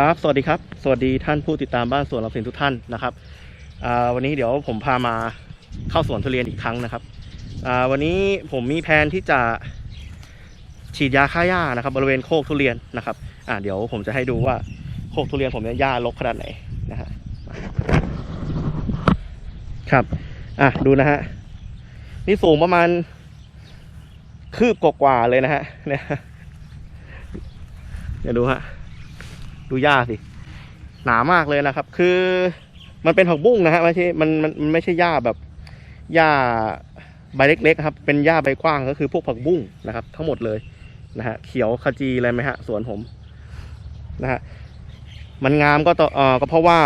ครับ สวัสดีครับ สวัสดีท่านผู้ติดตามบ้านสวนเราสินทุกท่านนะครับวันนี้เดี๋ยวผมพามาเข้าสวนทุเรียนอีกครั้งนะครับวันนี้ผมมีแผนที่จะฉีดยาฆ่าหญ้านะครับ บริเวณโคกทุเรียนนะครับเดี๋ยวผมจะให้ดูว่าโคกทุเรียนผมเนี่ยหญ้ารกขนาดไหนนะฮะครับอะดูนะฮะนี่สูงประมาณคืบกว่าเลยนะฮะเนี่ยเดี๋ยวดูฮะ ดูหญ้าสิ หนามากเลยนะครับ คือมันเป็นผักบุ้งนะฮะไม่ใช่มันมันมันไม่ใช่หญ้าแบบหญ้าใบเล็กๆครับ เป็นหญ้าใบกว้างก็คือพวกผักบุ้งนะครับ ทั้งหมดเลยนะฮะเขียวขจีอะไรไหมฮะสวนผมนะฮะมันงามก็ต่อเอ่อก็เพราะว่า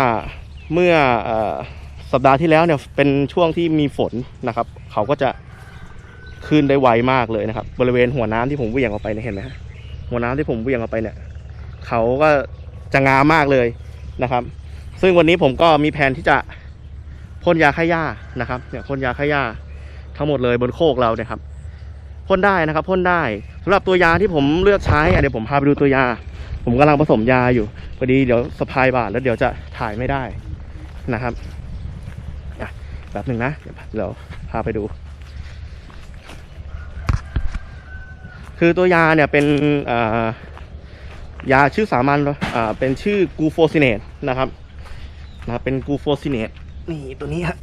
เมื่ออสัปดาห์ที่แล้วเนี่ยเป็นช่วงที่มีฝนนะครับ เขาก็จะขึ้นได้ไวมากเลยนะครับ บริเวณหัวน้ำที่ผมเวี่ยงออกไปเนี่ยเห็นไหมฮะหัวน้ำที่ผมเวี่ยงออกไปเนี่ย เขาก็ จะงามมากเลยนะครับ ซึ่งวันนี้ผมก็มีแผนที่จะพ่นยาฆ่าหญ้านะครับเนี่ยพ่นยาฆ่าหญ้าทั้งหมดเลยบนโคกเราเนี่ยครับพ่นได้นะครับพ่นได้สำหรับตัวยาที่ผมเลือกใช้อะเดี๋ยวผมพาไปดูตัวยา ผมกำลังผสมยาอยู่พอดีเดี๋ยวสะพายบาทแล้วเดี๋ยวจะถ่ายไม่ได้นะครับอะแบบหนึ่งนะเดี๋ยวเดี๋ยวพาไปดู คือตัวยาเนี่ยเป็นอ่า ยาชื่อสามัญอ่าเป็นชื่อกูโฟซิเนตนะครับนะเป็นกูโฟซิเนตนี่ตัวนี้ฮะ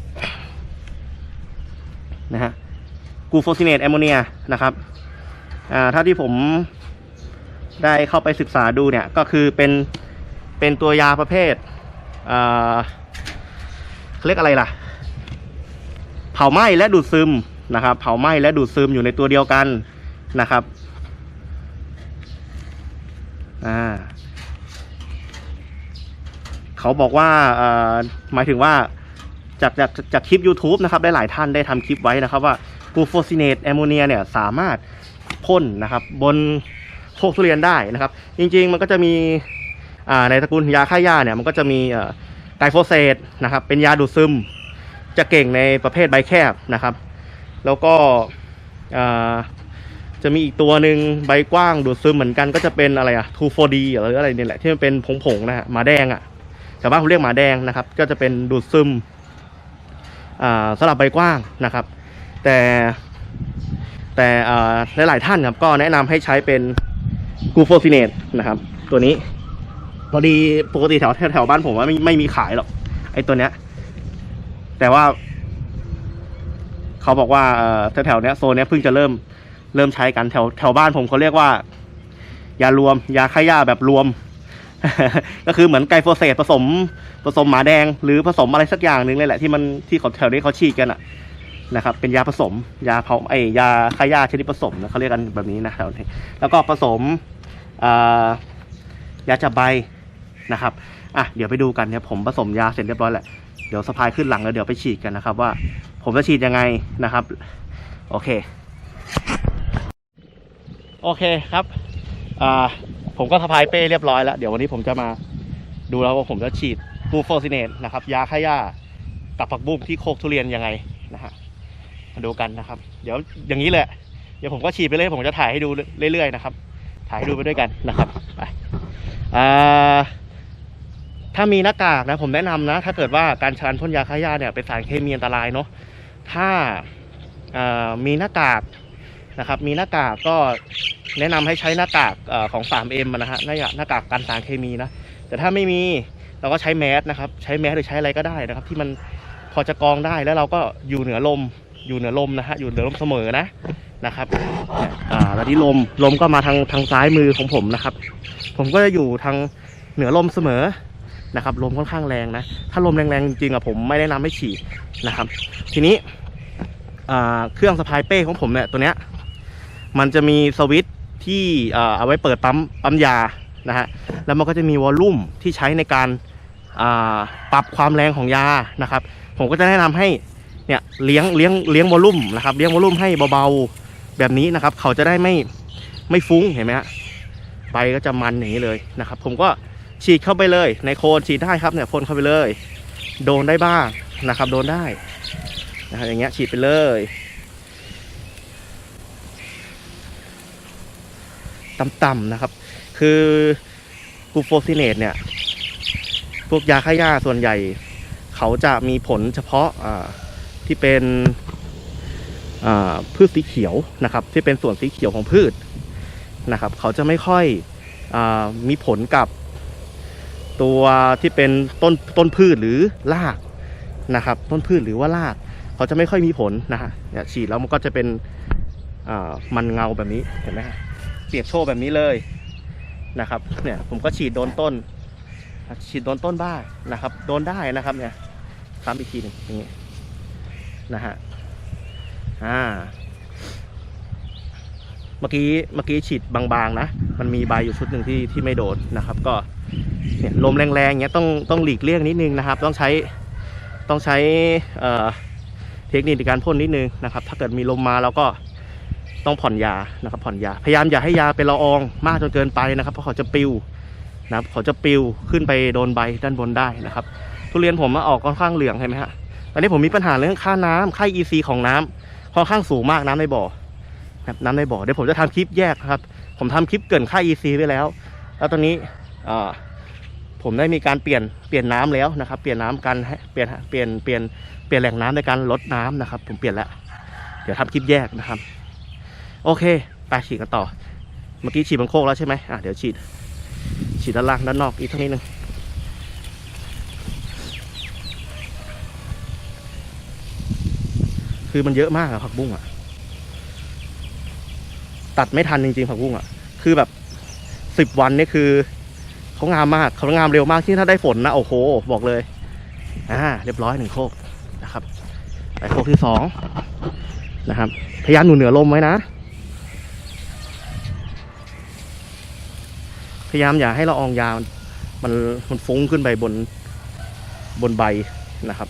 นะฮะกูโฟซิเนตแอมโมเนียนะครับอ่าถ้าที่ผมได้เข้าไปศึกษาดูเนี่ยก็คือเป็นเป็นตัวยาประเภทอ่าเขาเรียกอะไรล่ะ เผาไหม้และดูดซึมนะครับ เผาไหม้และดูดซึมอยู่ในตัวเดียวกันนะครับ อ่าเขาบอกว่าอหมายถึงว่าจากจากจากคลิป YouTube นะครับได้หลายท่านได้ทำคลิปไว้นะครับว่ากูโฟซิเนตแอมโมเนียเนี่ยสามารถพ่นนะครับบนโคกทุเรียนได้นะครับ จริงๆมันก็จะมีในตระกูลยาฆ่าหญ้าเนี่ยมันก็จะมีไกลโฟเซตนะครับเป็นยาดูดซึม จะเก่งในประเภทใบแคบนะครับ แล้วก็ จะมีอีกตัวหนึ่งใบกว้างดูดซึมเหมือนกันก็จะเป็นอะไรอะทูโฟดีหรืออะไรเนี่ยแหละที่มันเป็นผงๆนะฮะหมาแดงอะชาวบ้านผมเรียกหมาแดงนะครับ ก็จะเป็นดูดซึมอ่าสลับใบกว้างนะครับ แต่แต่อ่าหลายๆท่านครับก็แนะนำให้ใช้เป็นกูโฟซิเนตนะครับ ตัวนี้พอดีปกติแถวแถวบ้านผมว่าไม่ไม่มีขายหรอกไอ้ตัวเนี้ย แต่ว่า เขาบอกว่าอ่อแถวๆเนี้ยโซนเนี้ยเพิ่งจะเริ่ม เริ่มใช้กันแถวแถวบ้านผมเขาเรียกว่า ยารวม ยาฆ่าหญ้าแบบรวม ก็คือเหมือนไกลโฟเสตผสม ผสมหมาแดง หรือผสมอะไรสักอย่างหนึ่งเลยแหละที่มันที่เขาแถวนี้เขาฉีดกันอะนะครับ เป็นยาผสม ยาเผาไอยาฆ่าหญ้าชนิดผสมนะเขาเรียกกันแบบนี้นะแถวนี้แล้วก็ผสมยาจับใบนะครับอะเดี๋ยวไปดูกันเนี่ยผมผสมยาเสร็จเรียบร้อยแหละเดี๋ยวสะพายขึ้นหลังแล้วเดี๋ยวไปฉีดกันนะครับ ว่าผมจะฉีดยังไงนะครับ โอเค โอเคครับอ่าผมก็สะพายเป้เรียบร้อยแล้วเดี๋ยววันนี้ผมจะมาดูแล้วว่าผมจะฉีดฟูโฟซิเนตนะครับยาฆ่าหญ้ากับผักบุ้งที่โคกทุเรียนยังไงนะฮะมาดูกันนะครับ เดี๋ยวอย่างนี้เลยเดี๋ยวผมก็ฉีดไปเลยผมจะถ่ายให้ดูเรื่อยๆนะครับ ถ่ายให้ดูไปด้วยกันนะครับไปอ่าถ้ามีหน้ากากนะผมแนะนำนะ ถ้าเกิดว่าการชานพ่นยาฆ่าหญ้าเนี่ยเป็นสารเคมีอันตรายเนาะถ้ามีหน้ากากนะครับ มีหน้ากากก็ แนะนำให้ใช้หน้ากากอของ 3M นะฮะหน้าหน้ากากกันสารเคมีนะ แต่ถ้าไม่มีเราก็ใช้แมสนะครับ ใช้แมสหรือใช้อะไรก็ได้นะครับ ที่มันพอจะกรองได้แล้วเราก็อยู่เหนือลม อยู่เหนือลมนะฮะ อยู่เหนือลมเสมอนะนะครับ อ่าแล้วที่ลม ลมก็มาทางทางซ้ายมือของผมนะครับ ผมก็จะอยู่ทางเหนือลมเสมอนะครับ ลมค่อนข้างแรงนะ ถ้าลมแรงๆจริงๆอะผมไม่แนะนำให้ฉีดนะครับ ทีนี้อ่าเครื่องสะพายเป้ของผมเนี่ยตัวเนี้ยมันจะมีสวิตช์ ที่เอาไว้เปิดปั๊มปั๊มยานะฮะแล้วมันก็จะมีวอลลุ่มที่ใช้ในการาปรับความแรงของยานะครับ ผมก็จะแนะนำให้เนี่ยเลี้ยงเลี้ยงเลี้ยงวอลลุ่มนะครับเลี้ยงวอลลุ่มให้เบาๆแบบนี้นะครับ เขาจะได้ไม่ไม่ฟุ้งเห็นไหมฮะใบก็จะมันอย่างนี้เลยนะครับ ผมก็ฉีดเข้าไปเลย ในโคนฉีดได้ครับเนี่ยพ่นเข้าไปเลย โดนได้บ้างนะครับ โดนได้นะครับอย่างเงี้ยฉีดไปเลย ต่ำๆนะครับ คือกูโฟซิเนตเนี่ย พวกยาฆ่าหญ้าส่วนใหญ่ เขาจะมีผลเฉพาะที่เป็นพืชสีเขียวนะครับ ที่เป็นส่วนสีเขียวของพืชนะครับ เขาจะไม่ค่อยอมีผลกับตัวที่เป็นต้นต้นพืชหรือรากนะครับ ต้นพืชหรือว่าราก เขาจะไม่ค่อยมีผลนะฮะฉีดแล้วมันก็จะเป็นมันเงาแบบนี้เห็นไหมฮะ ปียกโชว์แบบนี้เลยนะครับเนี่ยผมก็ฉีดโดนต้น ฉีดโดนต้นบ้างนะครับ โดนได้นะครับเนี่ยซ้ำอีกทีหนึ่งอย่างนี้นะฮะอ่าเมื่อกี้เมื่อกี้ฉีดบางๆนะ มันมีใบอยู่ชุดหนึ่งที่ที่ไม่โดนนะครับ ก็เนี่ยลมแรงๆเงี้ยต้องต้องหลีกเลี่ยงนิดนึงนะครับ ต้องใช้ต้องใช้เอ่อเทคนิคในการพ่นนิดนึงนะครับ ถ้าเกิดมีลมมาเราก็ ต้องผ่อนยานะครับผ่อนยาพยายามอย่าให้ยาเป็นละอองมากจนเกินไปนะครับเพราะเขาจะปิวนะครับเขาจะปิวขึ้นไปโดนใบด้านบนได้นะครับทุเรียนผมมาออกค่อนข้างเหลืองเห็นไหมฮะตอนนี้ผมมีปัญหาเรื่องค่าน้ำค่า EC ของน้ำค่อนข้างสูงมากน้ำในบ่อนะครับน้ำในบ่อเดี๋ยวผมจะทำคลิปแยกครับ ผมทำคลิปเกินค่า EC ไว้แล้ว แล้วตอนนี้ผมได้มีการเปลี่ยนเปลี่ยนน้ำแล้วนะครับ เปลี่ยนน้ำกันให้เปลี่ยนเปลี่ยนเปลี่ยนเปลี่ยนแหล่งน้ำในการลดน้ำนะครับ ผมเปลี่ยนแล้ว เดี๋ยวทำคลิปแยกนะครับ โอเค ไปฉีดกันต่อ เมื่อกี้ฉีดบังโคกแล้วใช่ไหมอะเดี๋ยวฉีด ฉีดด้านล่างด้านนอกอีกเท่านี้หนึ่งคือมันเยอะมากอะผักบุ้งอะตัดไม่ทันจริงๆผักบุ้งอะคือแบบสิบวันนี่คือเขางามมากเขางามเร็วมากที่ถ้าได้ฝนนะโอ้โหบอกเลยอ่าเรียบร้อยหนึ่งโคกนะครับ ไปโคกที่สองนะครับ พยายามอยู่เหนือลมไว้นะ ยายามอย่าให้ละอองยามันมันมันฟุ้งขึ้นไปบนบนใบนะครับ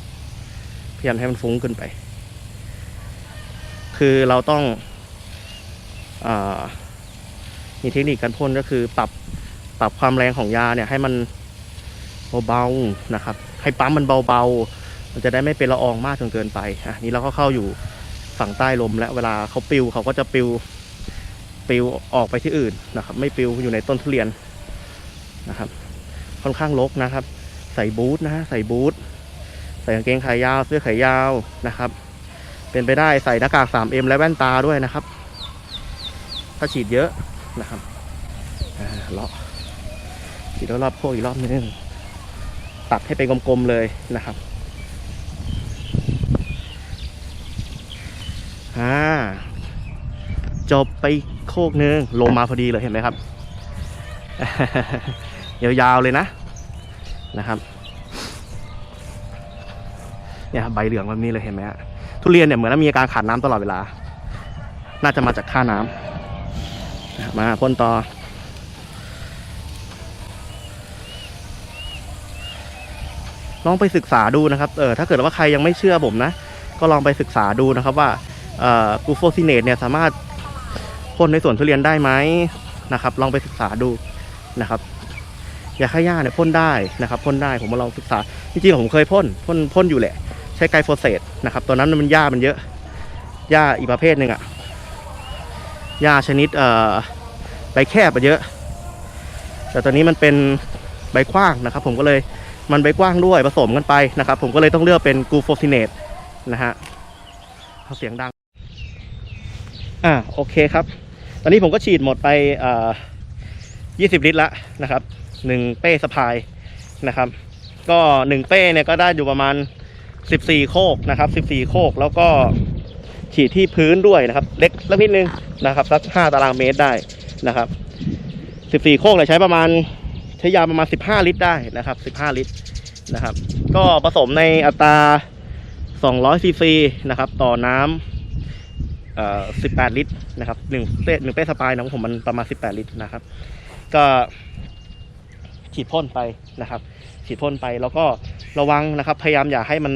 พยายามให้มันฟุ้งขึ้นไป คือเราต้องอมีเทคนิคการพ่นก็คือปรับปรับความแรงของยาเนี่ยให้มันเบาๆนะครับ ให้ปั๊มมันเบาๆ มันจะได้ไม่เป็นละอองมากจนเกินไปอะนี่เราก็เข้าอยู่ฝั่งใต้ลมแล้วเวลาเขาปิวเขาก็จะปิวปิวออกไปที่อื่นนะครับ ไม่ปิวอยู่ในต้นทุเรียน นะครับ ค่อนข้างรกนะครับ ใส่บูทนะฮะใส่บูทใส่กางเกงขายาว เสื้อขายาวนะครับ เป็นไปได้ใส่หน้ากาก 3M และแว่นตาด้วยนะครับ ถ้าฉีดเยอะนะครับเลาะฉีดรอบโคกอีกรอบนึงตัดให้เป็นกลมๆเลยนะครับอ่าจบไปโคกนึงลงมาพอดีเลยเห็นไหมครับ ยาวๆเลยนะนะครับเนี่ยใบเหลืองแบบนี้เลยเห็นไหมฮะทุเรียนเนี่ยเหมือนมีอาการขาดน้ำตลอดเวลา น่าจะมาจากค่าน้ำนะมาพ่นต่อ ลองไปศึกษาดูนะครับเออถ้าเกิดว่าใครยังไม่เชื่อผมนะ ก็ลองไปศึกษาดูนะครับว่าเอ่อกูโฟซิเนตเนี่ยสามารถพ่นในสวนทุเรียนได้ไหมนะครับ ลองไปศึกษาดูนะครับ ยาฆ่าหญ้าเนี่ยพ่นได้นะครับพ่นได้ผมมาลองศึกษาจริงๆผมเคยพ่นพ่นพ่นอยู่แหละ ใช้ไกลโฟเสตนะครับตอนนั้นมันหญ้ามันเยอะหญ้าอีกประเภทหนึ่งอะหญ้าชนิดเอ่อใบแคบอะเยอะ แต่ตอนนี้มันเป็นใบกว้างนะครับ ผมก็เลยมันใบกว้างด้วยผสมกันไปนะครับ ผมก็เลยต้องเลือกเป็นกูโฟซิเนตนะฮะเอาเสียงดัง อ่าโอเคครับ ตอนนี้ผมก็ฉีดหมดไปเอ่อ20 ลิตรล้วนะครับ หนึ่งเป้สะพายนะครับ ก็หนึ่งเป้เนี่ยก็ได้อยู่ประมาณ14โคกนะครับ14โคกแล้วก็ฉีดที่พื้นด้วยนะครับ เล็กสักนิดนึงนะครับสัก5ตารางเมตรได้นะครับ14โคกเนี่ยใช้ประมาณใช้ยาประมาณ15ลิตรได้นะครับ15ลิตรนะครับ ก็ผสมในอัตรา200ซีซีนะครับ ต่อน้ำเอ่อ18ลิตรนะครับหนึ่งเป้หนึ่งเป้สปายของผมมันประมาณ18ลิตรนะครับ ก็ ฉีดพ่นไปนะครับ ฉีดพ่นไปแล้วก็ระวังนะครับ พยายามอย่าให้มัน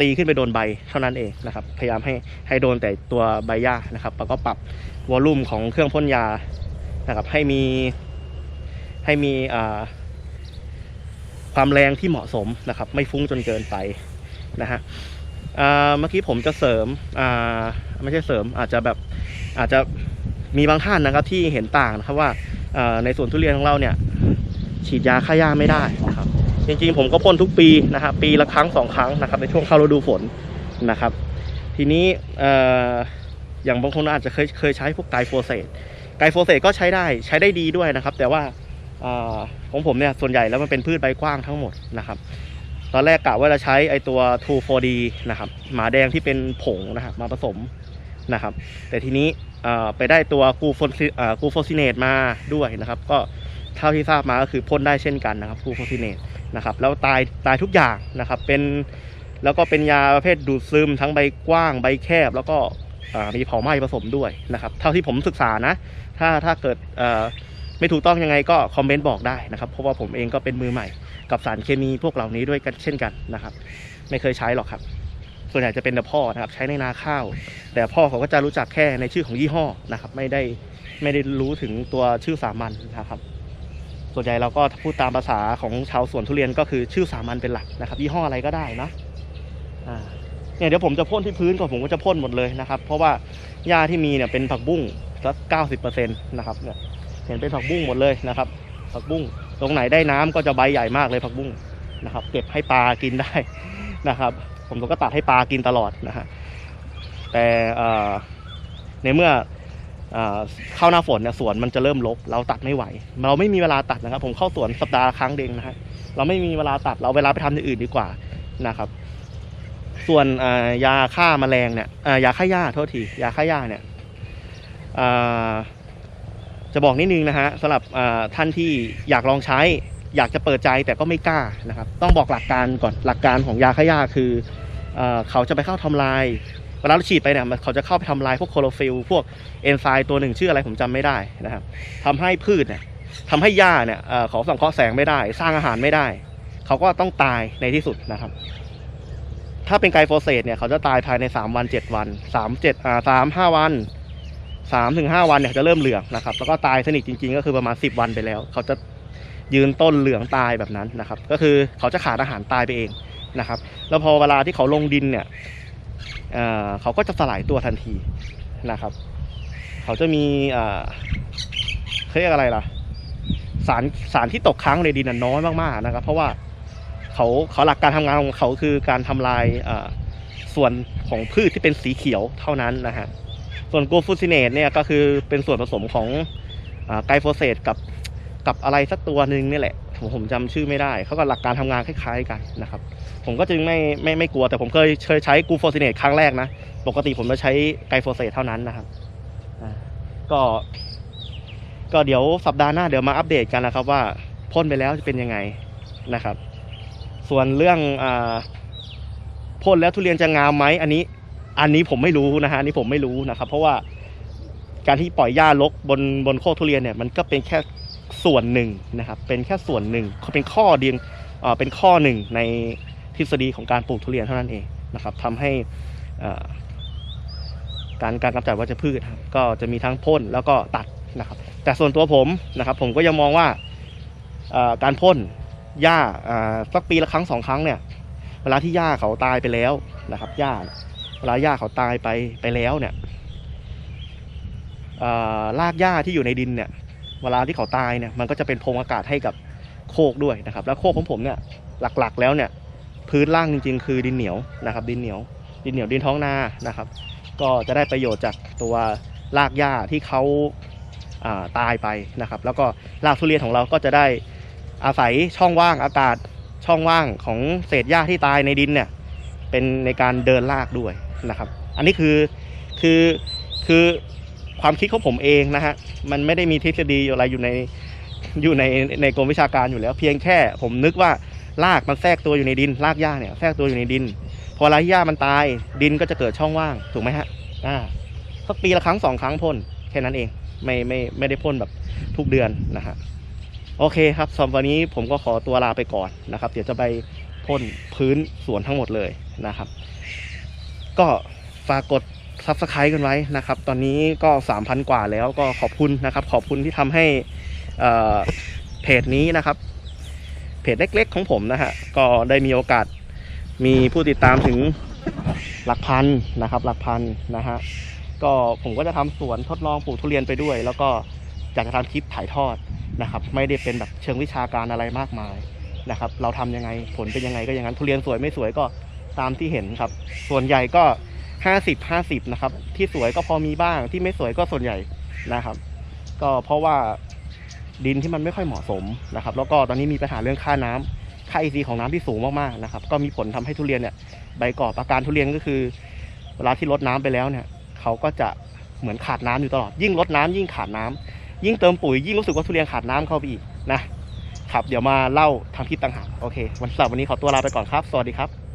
ตีขึ้นไปโดนใบเท่านั้นเองนะครับ พยายามให้ให้โดนแต่ตัวใบหญ้านะครับ แล้วก็ปรับวอลลุ่มของเครื่องพ่นยานะครับ ให้มีให้มีความแรงที่เหมาะสมนะครับ ไม่ฟุ้งจนเกินไปนะฮะเมื่อกี้ผมจะเสริมไม่ใช่เสริมอาจจะแบบอาจจะมีบางท่านนะครับที่เห็นต่างนะครับว่าในสวนทุเรียนของเราเนี่ย ฉีดยาฆ่าหญ้าไม่ได้นะครับ จริงๆ ผมก็พ่นทุกปีนะครับปีละครั้งสองครั้งนะครับ ในช่วงเข้าฤดูฝนนะครับ ทีนี้ออย่างบางคนอาจจะเคยเคยใช้พวกไกโฟเซตไกโฟเซตก็ใช้ได้ใช้ได้ดีด้วยนะครับ แต่ว่าอของผมเนี่ยส่วนใหญ่แล้วมันเป็นพืชใบกว้างทั้งหมดนะครับ ตอนแรกกะว่าจะใช้ไอตัว 2,4-D นะครับหมาแดงที่เป็นผงนะครับมาผสมนะครับ แต่ทีนี้ไปได้ตัวกูฟซิกูโฟซิเนตมาด้วยนะครับ ก็ เท่าที่ทราบมาก็คือพ่นได้เช่นกันนะครับกูโฟซิเนตนะครับแล้วตายตายทุกอย่างนะครับเป็นแล้วก็เป็นยาประเภทดูดซึมทั้งใบกว้างใบแคบ แล้วก็มีเผาไหม้ผสมด้วยนะครับเท่าที่ผมศึกษานะ ถ้าถ้าเกิดไม่ถูกต้องยังไงก็คอมเมนต์บอกได้นะครับเพราะว่าผมเองก็เป็นมือใหม่กับสารเคมีพวกเหล่านี้ด้วยกันเช่นกันนะครับ ไม่เคยใช้หรอกครับส่วนใหญ่จะเป็นแต่พ่อนะครับใช้ในนาข้าว แต่พ่อเขาก็จะรู้จักแค่ในชื่อของยี่ห้อนะครับ ไม่ได้ไม่ได้รู้ถึงตัวชื่อสามัญนะครับ ส่วนใหญ่เราก็พูดตามภาษาของชาวสวนทุเรียนก็คือชื่อสามัญเป็นหลักนะครับยี่ห้ออะไรก็ได้นะอ่าเนี่ยเดี๋ยวผมจะพ่นที่พื้นก่อนผมก็จะพ่นหมดเลยนะครับ เพราะว่าหญ้าที่มีเนี่ยเป็นผักบุ้งสักเก้าสิบเปอร์เซ็นต์นะครับเนี่ยเห็นเป็นผักบุ้งหมดเลยนะครับ ผักบุ้งตรงไหนได้น้ำก็จะใบใหญ่มากเลยผักบุ้งนะครับ เก็บให้ปลากินได้นะครับ ผมก็ตัดให้ปลากินตลอดนะฮะแต่ในเมื่อ เข้าหน้าฝนเนี่ยสวนมันจะเริ่มรกเราตัดไม่ไหว เราไม่มีเวลาตัดนะครับ ผมเข้าสวนสัปดาห์ครั้งเดงนะฮะเราไม่มีเวลาตัดเราเวลาไปทำอย่างอื่นดีกว่านะครับ ส่วนยาฆ่าแมลงเนี่ยยาฆ่าหญ้าโทษทียาฆ่าหญ้าเนี่ยจะบอกนิดนึงนะฮะสำหรับท่านที่อยากลองใช้อยากจะเปิดใจแต่ก็ไม่กล้านะครับ ต้องบอกหลักการก่อนหลักการของยาฆ่าหญ้าคือเออเขาจะไปเข้าทำลาย เวลาเราฉีดไปเนี่ยมันเขาจะเข้าไปทำลายพวกโคโรฟิลพวกเอนไซม์ตัวหนึ่งชื่ออะไรผมจำไม่ได้นะครับทำให้พืชเนี่ยทำให้หญ้าเนี่ยเอ่อเขาสังเคราะห์แสงไม่ได้ สร้างอาหารไม่ได้ เขาก็ต้องตายในที่สุดนะครับ ถ้าเป็นไกลโฟเสตเนี่ยเขาจะตายภายใน 3 วัน 7 วัน3 7อ่า3 5วันสามถึงห้าวันเนี่ยจะเริ่มเหลืองนะครับ แล้วก็ตายสนิทจริงๆ ก็คือประมาณสิบวันไปแล้ว เขาจะยืนต้นเหลืองตายแบบนั้นนะครับ ก็คือเขาจะขาดอาหารตายไปเองนะครับ แล้วพอเวลาที่เขาลงดินเนี่ย เเขาก็จะสลายตัวทันทีนะครับ เขาจะมีเอ่อเขาเรียกอะไรล่ะ สารสารที่ตกค้างในดินน้อยมากๆนะครับ เพราะว่าเขาเขาหลักการทำงานของเขาคือการทำลายส่วนของพืชที่เป็นสีเขียวเท่านั้นนะฮะส่วนโกฟูซิเนตเนี่ยก็คือเป็นส่วนผสมของไกลโฟเสตกับกับอะไรสักตัวหนึ่งนี่แหละ ผมผมจำชื่อไม่ได้เขาก็หลักการทำงานคล้ายๆกันนะครับ ผมก็จึงไม่ไม่ไม่กลัวแต่ผมเคยเคยใช้กูโฟซิเนตครั้งแรกนะ ปกติผมจะใช้ไกโฟเสตเท่านั้นนะครับก็ก็เดี๋ยวสัปดาห์หน้าเดี๋ยวมาอัปเดตกันนะครับ ว่าพ่นไปแล้วจะเป็นยังไงนะครับ ส่วนเรื่องอพ่นแล้วทุเรียนจะงามไหมอันนี้ อันนี้ผมไม่รู้นะฮะอันนี้ผมไม่รู้นะครับ เพราะว่าการที่ปล่อยหญ้ารกบนบนโคกทุเรียนเนี่ยมันก็เป็นแค่ ส่วนหนึ่งนะครับ เป็นแค่ส่วนหนึ่งเป็นข้อเดียงเป็นข้อหนึ่งในทฤษฎีของการปลูกทุเรียนเท่านั้นเองนะครับทำให้การการกำจัดวัชพืชครับก็จะมีทั้งพ่นแล้วก็ตัดนะครับ แต่ส่วนตัวผมนะครับ ผมก็ยังมองว่าการพ่นหญ้าสักปีละครั้งสองครั้งเนี่ย เวลาที่หญ้าเขาตายไปแล้วนะครับหญ้าเวลาหญ้าเขาตายไปไปแล้วเนี่ยรากหญ้าที่อยู่ในดินเนี่ย เวลาที่เขาตายเนี่ยมันก็จะเป็นพรงอากาศให้กับโคกด้วยนะครับ แล้วโคกของผมเนี่ยหลักๆ แล้วเนี่ยพื้นล่างจริง ๆ คือดินเหนียวนะครับ ดินเหนียว ดินเหนียวดินท้องนานะครับ ก็จะได้ประโยชน์จากตัวรากหญ้าที่เขาาตายไปนะครับ แล้วก็รากทุเรียนของเราก็จะได้อาศัยช่องว่างอากาศช่องว่างของเศษหญ้าที่ตายในดินเนี่ยเป็นในการเดินลากด้วยนะครับ อันนี้คือคือคือ ความคิดของผมเองนะฮะมันไม่ได้มีทฤษฎีอะไรอยู่ในอยู่ในในกรมวิชาการอยู่แล้ว เพียงแค่ผมนึกว่ารากมันแทรกตัวอยู่ในดินรากหญ้าเนี่ยแทรกตัวอยู่ในดิน พอรากหญ้ามันตายดินก็จะเกิดช่องว่างถูกไหมฮะอ่าสักปีละครั้งสองครั้งพ่นแค่นั้นเองไม่ไม่ไม่ได้พ่นแบบทุกเดือนนะฮะโอเคครับสำหรับวันนี้ผมก็ขอตัวลาไปก่อนนะครับ เดี๋ยวจะไปพ่นพื้นสวนทั้งหมดเลยนะครับ ก็ฝากกด subscribe กันไว้นะครับ ตอนนี้ก็ 3,000 กว่าแล้วก็ขอบคุณนะครับ ขอบคุณที่ทำให้เอ่อเพจนี้นะครับ เพจเล็กๆของผมนะฮะก็ได้มีโอกาสมีผู้ติดตามถึงหลักพันนะครับ หลักพันนะฮะก็ผมก็จะทำสวนทดลองปลูกทุเรียนไปด้วย แล้วก็อยากจะทำคลิปถ่ายทอดนะครับ ไม่ได้เป็นแบบเชิงวิชาการอะไรมากมายนะครับ เราทำยังไงผลเป็นยังไงก็อย่างนั้นทุเรียนสวยไม่สวยก็ตามที่เห็นครับ ส่วนใหญ่ก็ ห้าสิบห้าสิบนะครับ ที่สวยก็พอมีบ้าง ที่ไม่สวยก็ส่วนใหญ่นะครับ ก็เพราะว่าดินที่มันไม่ค่อยเหมาะสมนะครับ แล้วก็ตอนนี้มีปัญหาเรื่องค่าน้ำค่า EC ของน้ำที่สูงมากๆนะครับ ก็มีผลทำให้ทุเรียนเนี่ยใบกรอบอาการทุเรียนก็คือ เวลาที่ลดน้ำไปแล้วเนี่ยเขาก็จะเหมือนขาดน้ำอยู่ตลอด ยิ่งลดน้ำยิ่งขาดน้ำยิ่งเติมปุ๋ยยิ่งรู้สึกว่าทุเรียนขาดน้ำเข้าไปอีกนะครับ เดี๋ยวมาเล่าทางทิศต่างหากโอเค วันสำหรับวันนี้ขอตัวลาไปก่อนครับ สวัสดีครับ